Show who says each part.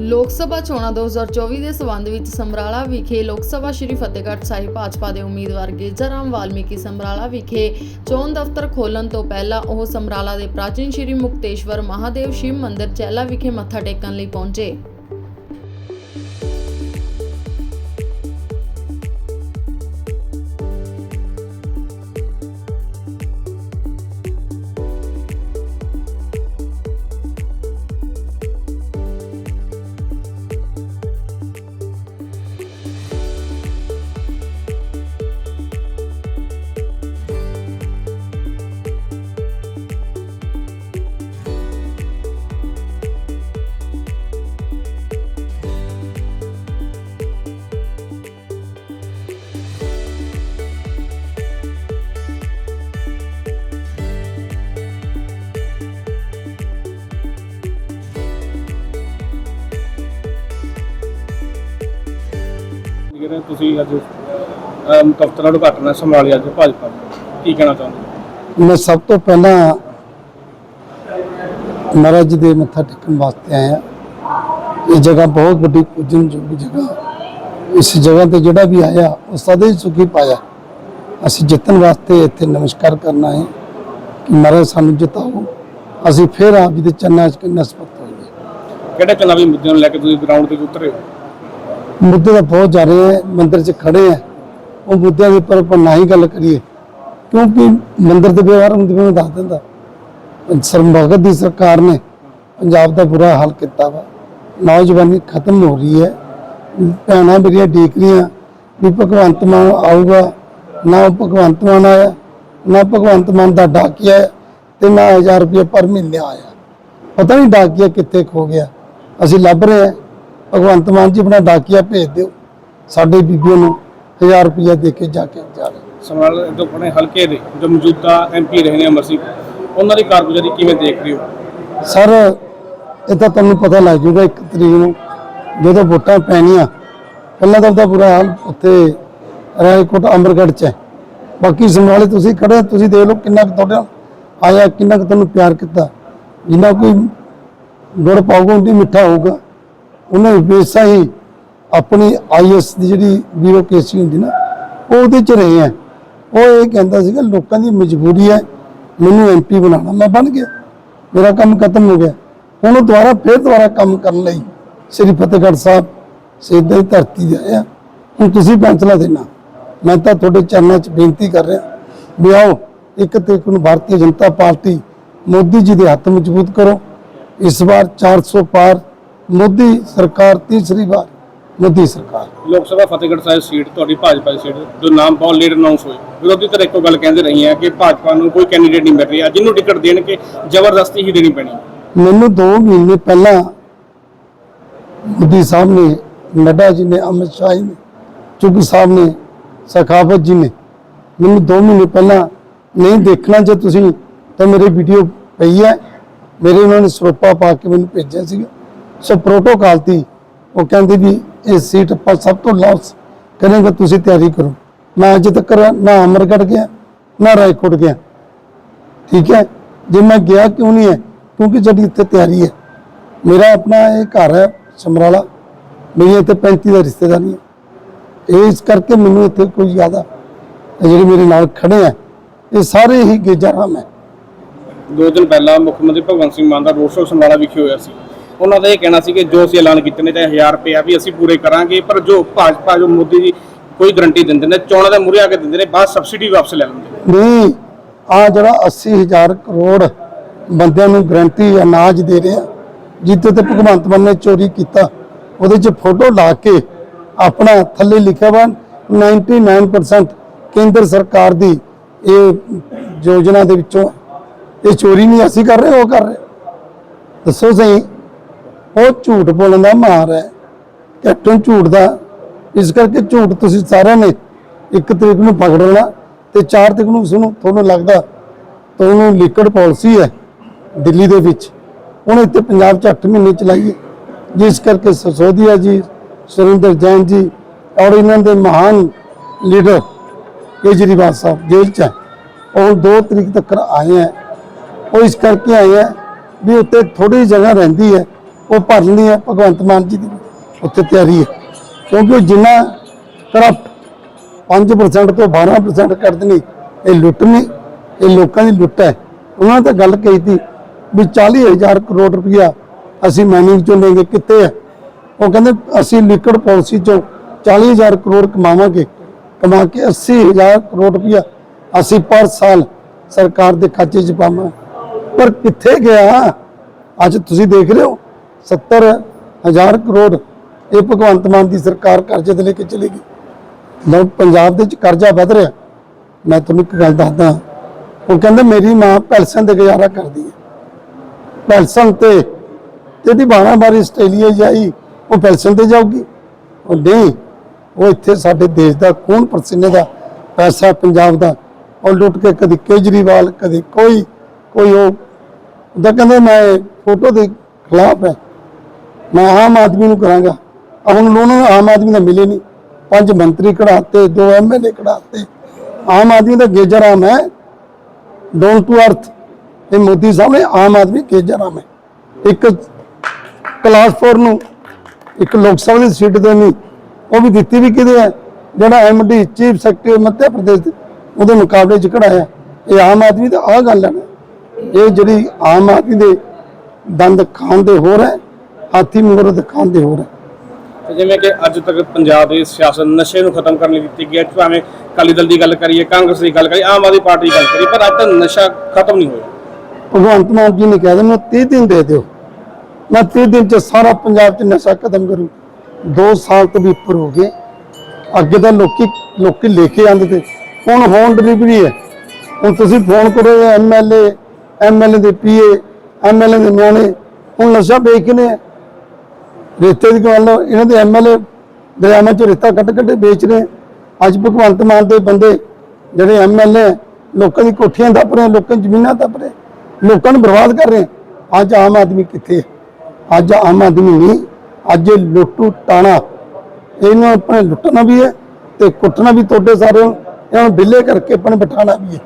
Speaker 1: ਲੋਕ ਸਭਾ ਚੋਣਾਂ 2024 ਦੇ ਸਬੰਧ ਵਿੱਚ ਸਮਰਾਲਾ ਵਿਖੇ ਲੋਕ ਸਭਾ ਸ਼੍ਰੀ ਫਤਿਹਗੜ੍ਹ ਸਾਹਿਬ ਭਾਜਪਾ ਦੇ ਉਮੀਦਵਾਰ ਗੇਜਰਾਮ ਵਾਲਮੀਕੀ ਸਮਰਾਲਾ ਵਿਖੇ ਚੋਣ ਦਫ਼ਤਰ ਖੋਲ੍ਹਣ ਤੋਂ ਪਹਿਲਾਂ ਉਹ ਸਮਰਾਲਾ ਦੇ ਪ੍ਰਾਚੀਨ ਸ਼੍ਰੀ ਮੁਕਤੇਸ਼ਵਰ ਮਹਾਦੇਵ ਸ਼ਿਵ ਮੰਦਿਰ ਚੈਲਾ ਵਿਖੇ ਮੱਥਾ ਟੇਕਣ ਲਈ ਪਹੁੰਚੇ।
Speaker 2: ਜਿਹੜੇ ਤੁਸੀਂ ਅੱਜ ਦਫ਼ਤਰਾਂ ਨੂੰ ਘਟਨਾ ਸੰਭਾਲੀ ਅੱਜ ਭਾਜਪਾ ਕੀ ਕਹਿਣਾ ਚਾਹੁੰਦੇ?
Speaker 3: ਮੈਂ ਸਭ ਤੋਂ ਪਹਿਲਾਂ ਮਹਾਰਾਜ ਜੀ ਦੇ ਮੱਥਾ ਟੇਕਣ ਵਾਸਤੇ ਆਇਆ। ਇਹ ਜਗ੍ਹਾ ਬਹੁਤ ਵੱਡੀ ਪੂਜਨ ਯੋਗ ਜਗ੍ਹਾ। ਇਸ ਜਗ੍ਹਾ ਤੇ ਜਿਹੜਾ ਵੀ ਆਇਆ ਉਹ ਸਦਾ ਹੀ ਸੁਖੀ ਪਾਇਆ। ਅਸੀਂ ਜਿੱਤਣ ਵਾਸਤੇ ਇੱਥੇ ਨਮਸਕਾਰ ਕਰਨਾ ਹੈ ਕਿ ਮਹਾਰਾਜ ਸਾਨੂੰ ਜਿਤਾਓ। ਅਸੀਂ ਫਿਰ ਆਪ ਜੀ ਦੇ ਚਰਨਾਂ 'ਚ ਨਸਬਤ ਹੋਈਏ।
Speaker 2: ਕਿਹੜੇ ਚੁਣਾਵੀ ਮੁੱਦਿਆਂ ਨੂੰ ਲੈ ਕੇ ਤੁਸੀਂ ਗਰਾਊਂਡ ਤੇ ਉਤਰੇ ਹੋ?
Speaker 3: ਮੁੱਦੇ ਤਾਂ ਬਹੁਤ ਜਾ ਰਹੇ ਹੈ ਮੰਦਿਰ 'ਚ ਖੜੇ ਹੈ। ਉਹ ਮੁੱਦਿਆਂ ਦੇ ਉੱਪਰ ਆਪਾਂ ਨਾ ਹੀ ਗੱਲ ਕਰੀਏ ਕਿਉਂਕਿ ਮੰਦਿਰ ਦੇ ਵਿਵਹਾਰ ਹੁੰਦੇ ਮੈਂ ਦੱਸ ਦਿੰਦਾ ਸਰਮਭਗਤ ਦੀ ਸਰਕਾਰ ਨੇ ਪੰਜਾਬ ਦਾ ਬੁਰਾ ਹਾਲ ਕੀਤਾ ਵਾ। ਨੌਜਵਾਨੀ ਖਤਮ ਹੋ ਰਹੀ ਹੈ। ਭੈਣਾਂ ਮੇਰੀਆਂ ਡੀਕ ਰਹੀਆਂ ਵੀ ਭਗਵੰਤ ਮਾਨ ਆਊਗਾ ਨਾ ਉਹ ਭਗਵੰਤ ਮਾਨ ਆਇਆ ਨਾ ਭਗਵੰਤ ਮਾਨ ਦਾ ਡਾਕੀਆ ਹੈ, ਤੇ ਨਾ 1000 ਰੁਪਏ ਪਰ ਮਹੀਨੇ ਆਇਆ। ਪਤਾ ਨਹੀਂ ਡਾਕੀਆ ਕਿੱਥੇ ਖੋ ਗਿਆ। ਅਸੀਂ ਲੱਭ ਰਹੇ ਹਾਂ। ਭਗਵੰਤ ਮਾਨ ਜੀ ਆਪਣਾ ਡਾਕੀਆ ਭੇਜ ਦਿਓ ਸਾਡੇ ਬੀਬੀਆਂ ਨੂੰ 1000 ਰੁਪਏ ਦੇ ਕੇ ਜਾ ਕੇ ਜਾਵੇ
Speaker 2: ਸਮਰਾਲ ਤੋਂ ਆਪਣੇ ਹਲਕੇ ਦੇ ਜੋ ਮੌਜੂਦਾ ਐਮਪੀ ਰਹੇ ਨੇ ਅਮਰ ਸਿੰਘ ਉਹਨਾਂ ਦੀ ਕਾਰਗੁਜ਼ਾਰੀ ਕਿਵੇਂ ਦੇਖ ਰਹੇ ਹੋ?
Speaker 3: ਸਰ ਇਹ ਤਾਂ ਤੁਹਾਨੂੰ ਪਤਾ ਲੱਗ ਜਾਊਗਾ ਇੱਕ ਤਰੀਕ ਨੂੰ ਜਦੋਂ ਵੋਟਾਂ ਪੈਣੀਆਂ ਪਹਿਲਾਂ ਤਾਂ ਉਹਦਾ ਬੁਰਾ ਹਾਲ ਉੱਥੇ ਰਾਏਕੋਟ ਅੰਮ੍ਰਿਤਗੜ੍ਹ ਚ ਹੈ। ਬਾਕੀ ਸਮਰਾਲੇ ਤੁਸੀਂ ਖੜੇ ਤੁਸੀਂ ਦੇਖ ਲਓ ਕਿੰਨਾ ਕੁ ਤੁਹਾਡਾ ਆਇਆ ਕਿੰਨਾ ਕੁ ਤੁਹਾਨੂੰ ਪਿਆਰ ਕੀਤਾ। ਜਿੰਨਾ ਕੋਈ ਗੁੜ ਪਾਊਗਾ ਉਹਦੀ ਮਿੱਠਾ ਹੋਊਗਾ। ਉਹਨੇ ਹਮੇਸ਼ਾ ਹੀ ਆਪਣੀ ਆਈਐਸ ਦੀ ਜਿਹੜੀ ਬਿਊਰੋਕ੍ਰੇਸੀ ਹੁੰਦੀ ਨਾ, ਉਹ ਉਹਦੇ ਚ ਰਹੇ ਆ। ਉਹ ਇਹ ਕਹਿੰਦਾ ਸੀਗਾ, ਲੋਕਾਂ ਦੀ ਮਜਬੂਰੀ ਹੈ, ਮੈਨੂੰ ਐਮਪੀ ਬਣਾਉਣਾ। ਮੈਂ ਬਣ ਗਿਆ। ਮੇਰਾ ਕੰਮ ਖਤਮ ਹੋ ਗਿਆ। ਹੁਣ ਉਹ ਦੁਬਾਰਾ ਫਿਰ ਦੁਬਾਰਾ ਕੰਮ ਕਰਨ ਲਈ ਸ੍ਰੀ ਫਤਿਹਗੜ੍ਹ ਸਾਹਿਬ ਸਿੱਧੇ ਧਰਤੀ ਦੇ ਆਇਆ। ਹੁਣ ਤੁਸੀਂ ਫੈਸਲਾ ਦੇਣਾ। ਮੈਂ ਤਾਂ ਤੁਹਾਡੇ ਚਰਨਾਂ 'ਚ ਬੇਨਤੀ ਕਰ ਰਿਹਾ। ਵੀ ਆਓ, ਇੱਕ ਤਰੀਕ ਨੂੰ ਭਾਰਤੀ ਜਨਤਾ ਪਾਰਟੀ ਮੋਦੀ ਜੀ ਦੇ ਹੱਥ ਮਜ਼ਬੂਤ ਕਰੋ। ਇਸ ਵਾਰ 400 ਪਾਰ ਮੋਦੀ ਸਰਕਾਰ ਤੀਸਰੀ ਵਾਰ ਮੋਦੀ ਸਰਕਾਰ।
Speaker 2: ਲੋਕ ਸਭਾ ਫਤਿਹਗੜ੍ਹ ਸਾਹਿਬ ਸੀਟ ਤੁਹਾਡੀ ਭਾਜਪਾ ਦੀ ਸੀਟ ਜੋ ਨਾਮ ਬਹੁਤ ਲੇਟ ਅਨਾਉਂਸ ਹੋਏ ਵਿਰੋਧੀ ਧਿਰ ਇੱਕੋ ਗੱਲ ਕਹਿੰਦੇ ਰਹੀ ਹੈ ਕਿ ਭਾਜਪਾ ਨੂੰ ਕੋਈ ਕੈਂਡੀਡੇਟ ਨਹੀਂ ਮਿਲ ਰਿਹਾ। ਜਿਹਨੂੰ ਟਿਕਟ ਦੇਣਗੇ ਜ਼ਬਰਦਸਤੀ ਹੀ ਦੇਣੀ ਪੈਣੀ।
Speaker 3: ਮੈਨੂੰ 2 ਮਹੀਨੇ ਪਹਿਲਾਂ ਮੋਦੀ ਸਾਹਿਬ ਨੇ ਨੱਡਾ ਜੀ ਨੇ ਅਮਿਤ ਸ਼ਾਹ ਜੀ ਨੇ ਚੁੱਗ ਸਾਹਿਬ ਨੇ ਸਖਾਵਤ ਜੀ ਨੇ ਮੈਨੂੰ 2 ਮਹੀਨੇ ਪਹਿਲਾਂ ਨਹੀਂ ਦੇਖਣਾ ਜੇ ਤੁਸੀਂ ਤਾਂ ਮੇਰੀ ਵੀਡੀਓ ਪਈ ਹੈ। ਮੇਰੇ ਉਹਨਾਂ ਨੇ ਸਰੋਪਾ ਪਾ ਕੇ ਮੈਨੂੰ ਭੇਜਿਆ ਸੀਗਾ। ਸੋ ਪ੍ਰੋਟੋਕਾਲ ਤੀ ਉਹ ਕਹਿੰਦੀ ਵੀ ਇਹ ਸੀਟ ਆਪਾਂ ਸਭ ਤੋਂ ਲਾਸ ਕਰੇਗਾ, ਤੁਸੀਂ ਤਿਆਰੀ ਕਰੋ। ਮੈਂ ਅਜੇ ਤੱਕ ਨਾ ਅਮਰਗੜ੍ਹ ਗਿਆ, ਨਾ ਰਾਏਕੋਟ ਗਿਆ। ਠੀਕ ਹੈ? ਜੇ ਮੈਂ ਗਿਆ ਕਿਉਂ ਨਹੀਂ ਹੈ? ਕਿਉਂਕਿ ਜਿਹੜੀ ਇੱਥੇ ਤਿਆਰੀ ਹੈ। ਮੇਰਾ ਆਪਣਾ ਇਹ ਘਰ ਹੈ, ਸਮਰਾਲਾ। ਮੇਰੀ ਇੱਥੇ 35 ਦਾ ਰਿਸ਼ਤੇਦਾਰੀ ਹੈ। ਇਸ ਕਰਕੇ ਮੈਨੂੰ ਇੱਥੇ ਕੋਈ ਜ਼ਿਆਦਾ ਇਹ ਜਿਹੜੇ ਮੇਰੇ ਨਾਲ ਖੜੇ ਆ ਇਹ ਸਾਰੇ ਹੀ ਗੇਜਾਰਾਮ ਹੈ।
Speaker 2: ਦੋ ਦਿਨ ਪਹਿਲਾਂ ਮੁੱਖ ਮੰਤਰੀ ਭਗਵੰਤ ਸਿੰਘ ਮਾਨ ਦਾ ਰੋਡ ਸ਼ੋਅ ਸਮਰਾਲਾ ਵਿਖੇ ਹੋਇਆ ਸੀ। ਉਹਨਾਂ ਦਾ ਇਹ ਕਹਿਣਾ ਸੀ ਕਿ ਜੋ ਅਸੀਂ ਐਲਾਨ ਕੀਤੇ ਨੇ ਤੇ 1000 ਰੁਪਏ ਵੀ ਅਸੀਂ ਪੂਰੇ ਕਰਾਂਗੇ, ਪਰ ਜੋ ਭਾਜਪਾ, ਜੋ ਮੋਦੀ ਜੀ ਕੋਈ ਗਰੰਟੀ ਦਿੰਦੇ ਨੇ, ਚੋਣਾਂ ਦੇ ਮੂਹਰੇ ਆ ਕੇ ਦਿੰਦੇ ਨੇ, ਬਾਅਦ ਸਬਸਿਡੀ ਵਾਪਸ ਲੈ ਲੈਂਦੇ ਨੇ।
Speaker 3: ਨਹੀਂ, ਆ ਜਿਹੜਾ 80000 ਕਰੋੜ ਬੰਦਿਆਂ ਨੂੰ ਗਰੰਟੀ ਅਨਾਜ ਦੇ ਰਿਹਾ ਜਿੱਤੇ ਤੇ ਭਗਵੰਤ ਮਾਨ ਨੇ ਚੋਰੀ ਕੀਤਾ, ਉਹਦੇ 'ਚ ਫੋਟੋ ਲਾ ਕੇ ਆਪਣਾ ਥੱਲੇ ਲਿਖਿਆ ਵਾ 99% ਕੇਂਦਰ ਸਰਕਾਰ ਦੀ ਇਹ ਯੋਜਨਾ ਦੇ ਵਿੱਚੋਂ ਇਹ ਚੋਰੀ ਨਹੀਂ ਅਸੀਂ ਕਰ ਰਹੇ, ਉਹ ਕਰ ਰਹੇ। ਦੱਸੋ ਸਹੀ। ਉਹ ਝੂਠ ਬੋਲਣ ਦਾ ਮਾਰ ਹੈ। ਕੈਪਟਨ ਝੂਠ ਦਾ। ਇਸ ਕਰਕੇ ਝੂਠ ਤੁਸੀਂ ਸਾਰਿਆਂ ਨੇ ਇੱਕ ਤਰੀਕ ਨੂੰ ਪਕੜ ਲੈਣਾ ਤੇ 4 ਤਰੀਕ ਨੂੰ ਸੁਣੋ, ਤੁਹਾਨੂੰ ਲੱਗਦਾ ਤੁਹਾਨੂੰ ਲਿਕਵਿਡ ਪਾਲਿਸੀ ਹੈ ਦਿੱਲੀ ਦੇ ਵਿੱਚ। ਉਹਨੇ ਇੱਥੇ ਪੰਜਾਬ 'ਚ 8 ਮਹੀਨੇ ਚਲਾਈ ਹੈ ਜਿਸ ਕਰਕੇ ਸਸੋਦੀਆ ਜੀ, ਸੁਰਿੰਦਰ ਜੈਨ ਜੀ ਔਰ ਇਹਨਾਂ ਦੇ ਮਹਾਨ ਲੀਡਰ ਕੇਜਰੀਵਾਲ ਸਾਹਿਬ ਜੇਲ੍ਹ 'ਚ ਹੈ। ਉਹ 2 ਤਰੀਕ ਤੱਕ ਆਏ ਹੈ। ਉਹ ਇਸ ਕਰਕੇ ਆਏ ਹੈ ਵੀ ਉੱਤੇ ਥੋੜੀ ਜਗ੍ਹਾ ਰਹਿੰਦੀ ਹੈ। ਉਹ ਭਰਨੀ ਹੈ ਭਗਵੰਤ ਮਾਨ ਜੀ ਦੀ। ਉੱਥੇ ਤਿਆਰੀ ਹੈ। ਕਿਉਂਕਿ ਉਹ ਜਿੰਨਾ ਕਰਪਟ 5% ਤੋਂ 12% ਕਰ ਦੇਣੀ ਇਹ ਲੁੱਟ ਨਹੀਂ ਇਹ ਲੋਕਾਂ ਦੀ ਲੁੱਟ ਹੈ। ਉਹਨਾਂ ਨੇ ਤਾਂ ਗੱਲ ਕਹੀ ਸੀ ਵੀ 40000 ਕਰੋੜ ਰੁਪਇਆ ਅਸੀਂ ਮਾਈਨਿੰਗ ਚੋਂ ਲੈਂਗੇ ਕਿੱਥੇ ਹੈ? ਉਹ ਕਹਿੰਦੇ ਅਸੀਂ ਲਿਕਵਿਡ ਪਾਲਿਸੀ ਚੋਂ 40000 ਕਰੋੜ ਕਮਾਵਾਂਗੇ। ਕਮਾ ਕੇ 80000 ਕਰੋੜ ਰੁਪਇਆ ਅਸੀਂ ਪਰ ਸਾਲ ਸਰਕਾਰ ਦੇ ਖਾਤੇ 'ਚ ਪਾਵਾਂ ਪਰ ਕਿੱਥੇ ਗਿਆ? ਅੱਜ ਤੁਸੀਂ ਦੇਖ ਰਹੇ ਹੋ 70000 ਕਰੋੜ ਇਹ ਭਗਵੰਤ ਮਾਨ ਦੀ ਸਰਕਾਰ ਕਰਜ਼ੇ ਤੇ ਲੈ ਕੇ ਚਲੇਗੀ ਲੋਕ ਪੰਜਾਬ ਦੇ ਵਿੱਚ ਕਰਜ਼ਾ ਵੱਧ ਰਿਹਾ। ਮੈਂ ਤੁਹਾਨੂੰ ਇੱਕ ਗੱਲ ਦੱਸਦਾ ਉਹ ਕਹਿੰਦੇ, ਮੇਰੀ ਮਾਂ ਪੈਲਸਨ ਤੇ ਗੁਜ਼ਾਰਾ ਕਰਦੀ ਹੈ। ਪੈਲਸਨ ਤੇ ਜਿਹਦੀ 12 ਵਾਰੀ ਆਸਟ੍ਰੇਲੀਆ ਜਾਈ ਉਹ ਪੈਲਸਨ ਤੇ ਜਾਊਗੀ। ਉਹ ਨਹੀਂ, ਉਹ ਇੱਥੇ ਸਾਡੇ ਦੇਸ਼ ਦਾ ਖੂਨ ਪਰਸੀਨੇ ਦਾ, ਪੈਸਾ ਪੰਜਾਬ ਦਾ। ਉਹ ਲੁੱਟ ਕੇ ਕਦੀ ਕੇਜਰੀਵਾਲ, ਕਦੀ ਕੋਈ ਕੋਈ ਉਹ। ਉਹਦਾ ਕਹਿੰਦੇ, ਮੈਂ ਫੋਟੋ ਦੇ ਖਿਲਾਫ ਹੈ। ਮੈਂ ਆਮ ਆਦਮੀ ਨੂੰ ਕਰਾਂਗਾ। ਹੁਣ ਉਹਨਾਂ ਨੂੰ ਆਮ ਆਦਮੀ ਦਾ ਮਿਲੇ ਨਹੀਂ ਪੰਜ ਮੰਤਰੀ ਕਢਾਤੇ, ਦੋ ਐਮਐਲਏ ਕਢਾਤੇ। ਆਮ ਆਦਮੀ ਦਾ ਗੇਜਰਾਮ ਹੈ। ਡੋਨ ਟੂ ਅਰਥ ਇਹ ਮੋਦੀ ਸਾਹਿਬ ਨੇ ਆਮ ਆਦਮੀ ਗੇਜਰਾਮ ਹੈ। ਇੱਕ ਕਲਾਸ 4 ਨੂੰ ਇੱਕ ਲੋਕ ਸਭਾ ਦੀ ਸੀਟ ਦੇਣੀ। ਉਹ ਵੀ ਦਿੱਤੀ ਵੀ ਕਿਹਦੇ ਹੈ? ਜਿਹੜਾ MD chief secretary Madhya Pradesh ਉਹਦੇ ਮੁਕਾਬਲੇ ਚ ਕਢਾਇਆ। ਇਹ ਆਮ ਆਦਮੀ ਦਾ ਆਹ ਗੱਲ ਹੈ ਇਹ ਜਿਹੜੀ ਆਮ ਆਦਮੀ ਦੇ ਦੰਦ ਖਾਣ ਦੇ ਹੋਰ ਹੈ। ਹਾਥੀ ਮੂਰਤ ਖਾਣ ਦੇ ਹੋਰ। ਹੈ
Speaker 2: ਤੇ ਜਿਵੇਂ ਕਿ ਅੱਜ ਤੱਕ ਪੰਜਾਬ ਦੇ ਸਿਆਸਤ ਨਸ਼ੇ ਨੂੰ ਖਤਮ ਕਰਨ ਲਈ ਦਿੱਤੀ ਗਈ ਹੈ ਭਾਵੇਂ ਅਕਾਲੀ ਦਲ ਦੀ ਗੱਲ ਕਰੀਏ ਕਾਂਗਰਸ ਦੀ ਗੱਲ ਕਰੀਏ ਆਮ ਆਦਮੀ ਪਾਰਟੀ ਦੀ ਗੱਲ ਕਰੀਏ ਪਰ ਅੱਜ ਤੱਕ ਨਸ਼ਾ ਖਤਮ ਨਹੀਂ ਹੋਇਆ।
Speaker 3: ਭਗਵੰਤ ਮਾਨ ਜੀ ਨੇ ਕਿਹਾ ਮੈਨੂੰ 30 ਦਿਨ ਦੇ ਦਿਓ। ਮੈਂ 30 ਦਿਨ ਚ ਸਾਰਾ ਪੰਜਾਬ ਚ ਨਸ਼ਾ ਖਤਮ ਕਰੂੰ। 2 ਸਾਲ ਤੋਂ ਵੀ ਉੱਪਰ ਹੋ ਗਏ। ਅੱਗੇ ਤਾਂ ਲੋਕੀ ਲੋਕੀ ਲੈ ਕੇ ਆਉਂਦੇ ਤੇ ਹੁਣ ਹੋਮ ਡਿਲੀਵਰੀ ਹੈ। ਹੁਣ ਤੁਸੀਂ ਫੋਨ ਕਰੋ ਐਮਐਲਏ ਐਮਐਲਏ ਦੇ ਪੀਏ ਐਮਐਲਏ ਦੇ ਨਿਆਣੇ ਹੁਣ ਨਸ਼ਾ ਵੇਚਨੇ ਆ। ਰੇਤੇ ਦੀ ਗੱਲ ਇਹਨਾਂ ਦੇ ਐਮਐਲਏ ਦਰਿਆਵਾਂ ਚ ਰੇਤਾ ਕੱਢ ਕੱਢ ਵੇਚ ਰਹੇ ਅੱਜ ਭਗਵੰਤ ਮਾਨ ਦੇ ਬੰਦੇ ਜਿਹੜੇ ਐਮਐਲਏ ਲੋਕਾਂ ਦੀ ਕੋਠੀਆਂ ਦੱਬ ਰਹੇ ਲੋਕਾਂ ਦੀ ਜ਼ਮੀਨਾਂ ਦੱਬ ਰਹੇ ਲੋਕਾਂ ਨੂੰ ਬਰਬਾਦ ਕਰ ਰਹੇ ਅੱਜ ਆਮ ਆਦਮੀ ਕਿੱਥੇ ਅੱਜ ਆਮ ਆਦਮੀ ਨਹੀਂ, ਅੱਜ ਇਹ ਲੁੱਟੂ ਟਾਣਾ। ਇਹਨੂੰ ਆਪਣੇ ਲੁੱਟਣਾ ਵੀ ਹੈ ਤੇ ਕੁੱਟਣਾ ਵੀ ਤੁਹਾਡੇ ਸਾਰਿਆਂ ਨੂੰ, ਇਹਨਾਂ ਨੂੰ ਬਿੱਲੇ ਕਰਕੇ ਆਪਣੇ ਬਿਠਾਣਾ ਵੀ ਹੈ।